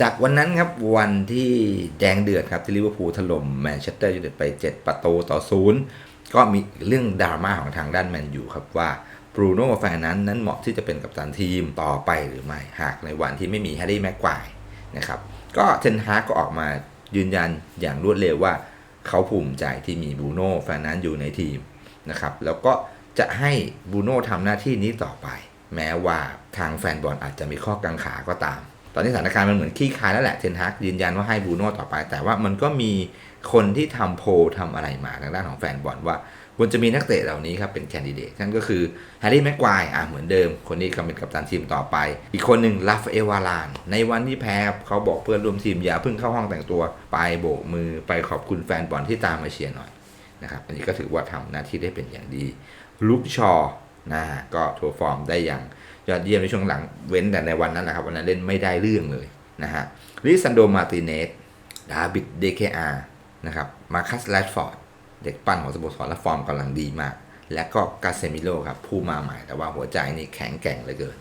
จากวันนั้นครับวันที่แดงเดือดครับที่ลิเวอร์พูลถล่มแมนเชสเตอร์ยูไนเต็ดไป 7 ประตูต่อศูนย์ก็มีเรื่องดราม่าของทางด้านแมนยูครับว่าบรูโน่แฟนนั้นนั้นเหมาะที่จะเป็นกัปตันทีมต่อไปหรือไม่ หากในวันที่ไม่มีแฮร์รี่แม็กควายนะครับก็เทนฮากก็ออกมายืนยันอย่างรวดเร็วว่า เขาภูมิใจที่มีบรูโน่แฟนนั้นอยู่ในทีมนะครับแล้วก็จะให้บรูโน่ทำหน้าที่นี้ต่อไป แม้ว่าทางแฟนบอลอาจจะมีข้อกังขาก็ตาม ตอนนี้สถานการณ์มันเหมือนคลี่คลายแล้วแหละเทนฮากยืนยันว่าให้บูโน่ต่อไป แต่ว่ามันก็มีคนที่ทำโพลทำอะไรมาทางด้านของแฟนบอลว่าควรจะมีนักเตะเหล่านี้ครับเป็นแคนดิเดตนั่นก็คือแฮร์รี่แม็กควายอะเหมือนเดิม คนนี้ก็เป็นกัปตันทีมต่อไป อีกคนหนึ่งลาฟเอวาลาน ในวันที่แพ้เขาบอกเพื่อนร่วมทีมอย่าเพิ่งเข้าห้องแต่งตัว ไปโบกมือไปขอบคุณแฟนบอลที่ตามมาเชียร์หน่อยนะครับอันนี้ก็ถือว่าทำหน้าที่ได้เป็นอย่างดีลุกชอ นะก็ทัวร์ฟอร์มได้อย่างยอดเยี่ยมในช่วงหลังเว้นแต่ในวันนั้นแหละครับวันนั้นเล่นไม่ได้เรื่องเลยนะฮะลิซันโดมาติเนสดาบิดเดเคอานะครับมาคัสแรดฟอร์ดเด็กปั้นของสโมสรและฟอร์มกำลังดีมาก และก็กาเซมิโลครับผู้มาใหม่แต่ว่าหัวใจนี่แข็งแกร่งเหลือเกิน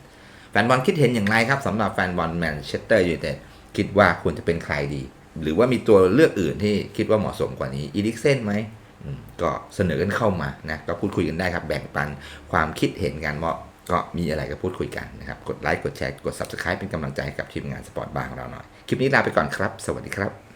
แฟนบอลคิดเห็นอย่างไรครับสำหรับแฟนบอลแมนเชสเตอร์ยูไนเต็ดคิดว่าควรจะเป็นใครดี หรือว่ามีตัวเลือกอื่นที่คิดว่าเหมาะสมกว่านี้อีลิกเซนไหม ก็เสนอกันเข้ามานะก็พูดคุยกันได้ครับ แบ่งปันความคิดเห็นกันว่าก็มีอะไรก็พูดคุยกันนะครับ กดไลค์กดแชร์กด subscribe เป็นกำลังใจให้กับทีมงานสปอร์ตบางของเราหน่อย คลิปนี้ลาไปก่อนครับ สวัสดีครับ